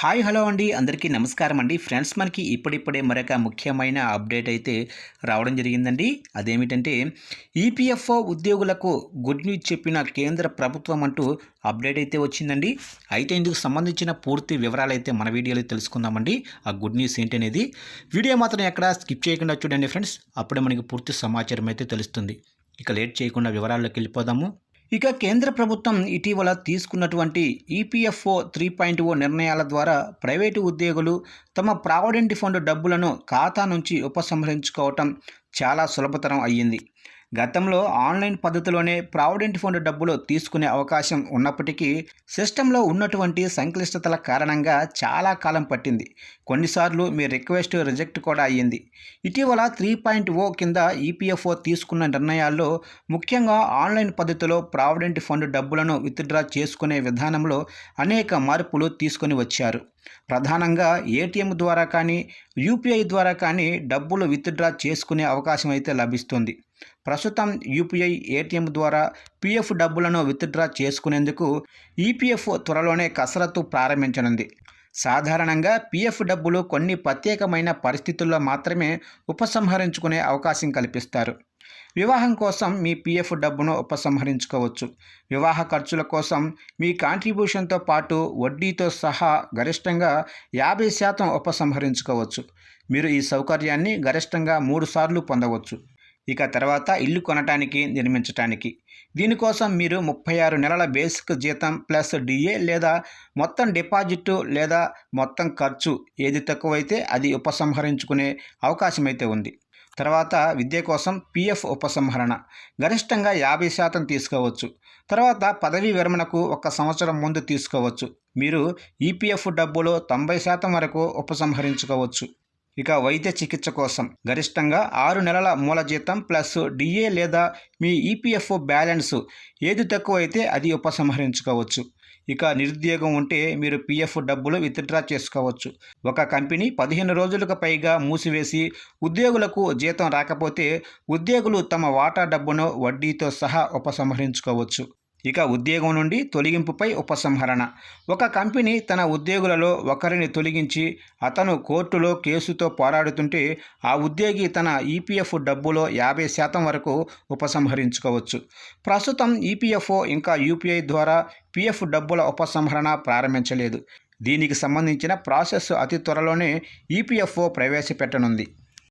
Hi hello అండి. అందరికీ నమస్కారం అండి. ఫ్రెండ్స్ మనకి ఇప్పుడిప్పుడే మరొక ముఖ్యమైన అప్డేట్ అయితే రావడం జరిగిందండి. అదేమిటంటే ఈపీఎఫ్ఓ ఉద్యోగులకు గుడ్ న్యూస్ చెప్పిన కేంద్ర ప్రభుత్వం అంటూ అప్డేట్ అయితే వచ్చిందండి. అయితే ఇందుకు సంబంధించిన పూర్తి వివరాలు అయితే మన వీడియోలో తెలుసుకుందామండి. ఆ గుడ్ న్యూస్ ఏంటనేది. వీడియో మాత్రం ఎక్కడ స్కిప్ చేయకుండా చూడండి ఫ్రెండ్స్. అప్పుడే మనకి పూర్తి సమాచారం అయితే తెలుస్తుంది. ఇక లేట్ చేయకుండా వివరాల్లోకి వెళ్ళిపోదాము. ఇక కేంద్ర ప్రభుత్వం ఇటీవల తీసుకున్నటువంటి ఈపీఎఫ్ఓ త్రీ పాయింట్ ఓ నిర్ణయాల ద్వారా ప్రైవేటు ఉద్యోగులు తమ ప్రావిడెంట్ ఫండ్ డబ్బులను ఖాతా నుంచి ఉపసంహరించుకోవటం చాలా సులభతరం అయ్యింది. గతంలో ఆన్లైన్ పద్ధతిలోనే ప్రావిడెంట్ ఫండ్ డబ్బులు తీసుకునే అవకాశం ఉన్నప్పటికీ సిస్టంలో ఉన్నటువంటి సంక్లిష్టతల కారణంగా చాలా కాలం పట్టింది. కొన్నిసార్లు మీ రిక్వెస్ట్ రిజెక్ట్ కూడా అయ్యింది. ఇటీవల త్రీ పాయింట్ ఓ కింద ఈపీఎఫ్ఓ తీసుకున్న నిర్ణయాల్లో ముఖ్యంగా ఆన్లైన్ పద్ధతిలో ప్రావిడెంట్ ఫండ్ డబ్బులను విత్డ్రా చేసుకునే విధానంలో అనేక మార్పులు తీసుకొని వచ్చారు. ప్రధానంగా ఏటీఎం ద్వారా కానీ యూపీఐ ద్వారా కానీ డబ్బులు విత్డ్రా చేసుకునే అవకాశం అయితే లభిస్తుంది. ప్రస్తుతం యూపీఐ ఏటీఎం ద్వారా పీఎఫ్ డబ్బులను విత్డ్రా చేసుకునేందుకు ఈపీఎఫ్ త్వరలోనే కసరత్తు ప్రారంభించనుంది. సాధారణంగా పీఎఫ్ డబ్బులు కొన్ని ప్రత్యేకమైన పరిస్థితుల్లో మాత్రమే ఉపసంహరించుకునే అవకాశం కల్పిస్తారు. వివాహం కోసం మీ పీఎఫ్ డబ్బును ఉపసంహరించుకోవచ్చు. వివాహ ఖర్చుల కోసం మీ కాంట్రిబ్యూషన్తో పాటు వడ్డీతో సహా గరిష్టంగా యాభై శాతం ఉపసంహరించుకోవచ్చు. మీరు ఈ సౌకర్యాన్ని గరిష్టంగా మూడు సార్లు పొందవచ్చు. ఇక తర్వాత ఇల్లు కొనటానికి నిర్మించటానికి. దీనికోసం మీరు ముప్పై ఆరు నెలల బేసిక్ జీతం ప్లస్ డిఏ లేదా మొత్తం డిపాజిట్ లేదా మొత్తం ఖర్చు ఏది తక్కువైతే అది ఉపసంహరించుకునే అవకాశం అయితే ఉంది. తర్వాత విద్య కోసం పిఎఫ్ ఉపసంహరణ. గరిష్టంగా యాభై శాతం తీసుకోవచ్చు. తర్వాత పదవీ విరమణకు ఒక సంవత్సరం ముందు తీసుకోవచ్చు. మీరు ఈపీఎఫ్ డబ్బులో తొంభై శాతం వరకు ఉపసంహరించుకోవచ్చు. ఇక వైద్య చికిత్స కోసం గరిష్టంగా ఆరు నెలల మూల జీతం ప్లస్ డిఏ లేదా మీ ఈపీఎఫ్ఓ బ్యాలెన్స్ ఏది తక్కువ అయితే అది ఉపసంహరించుకోవచ్చు. ఇక నిరుద్యోగం ఉంటే మీరు పీఎఫ్ డబ్బులు విత్డ్రా చేసుకోవచ్చు. ఒక కంపెనీ పదిహేను రోజులకు పైగా మూసివేసి ఉద్యోగులకు జీతం రాకపోతే ఉద్యోగులు తమ వాటా డబ్బును వడ్డీతో సహా ఉపసంహరించుకోవచ్చు. ఇక ఉద్యోగం నుండి తొలగింపుపై ఉపసంహరణ. ఒక కంపెనీ తన ఉద్యోగులలో ఒకరిని తొలగించి అతను కోర్టులో కేసుతో పోరాడుతుంటే ఆ ఉద్యోగి తన ఈపీఎఫ్ డబ్బులో యాభై శాతం వరకు ఉపసంహరించుకోవచ్చు. ప్రస్తుతం ఈపీఎఫ్ఓ ఇంకా యూపీఐ ద్వారా పీఎఫ్ డబ్బుల ఉపసంహరణ ప్రారంభించలేదు. దీనికి సంబంధించిన ప్రాసెస్ అతి త్వరలోనే ఈపీఎఫ్ఓ ప్రవేశపెట్టనుంది.